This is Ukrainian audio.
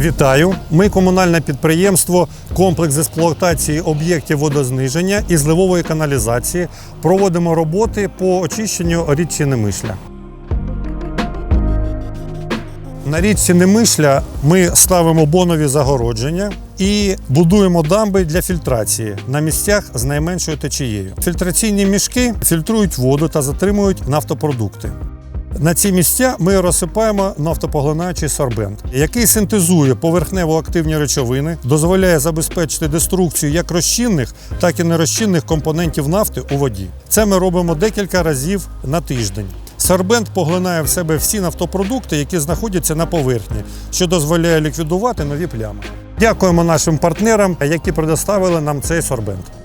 Вітаю! Ми комунальне підприємство Комплекс експлуатації об'єктів водозниження і зливової каналізації. Проводимо роботи по очищенню річці Немишля. На річці Немишля ми ставимо бонові загородження і будуємо дамби для фільтрації на місцях з найменшою течією. Фільтраційні мішки фільтрують воду та затримують нафтопродукти. На ці місця ми розсипаємо нафтопоглинаючий сорбент, який синтезує поверхнево-активні речовини, дозволяє забезпечити деструкцію як розчинних, так і нерозчинних компонентів нафти у воді. Це ми робимо декілька разів на тиждень. Сорбент поглинає в себе всі нафтопродукти, які знаходяться на поверхні, що дозволяє ліквідувати нові плями. Дякуємо нашим партнерам, які предоставили нам цей сорбент.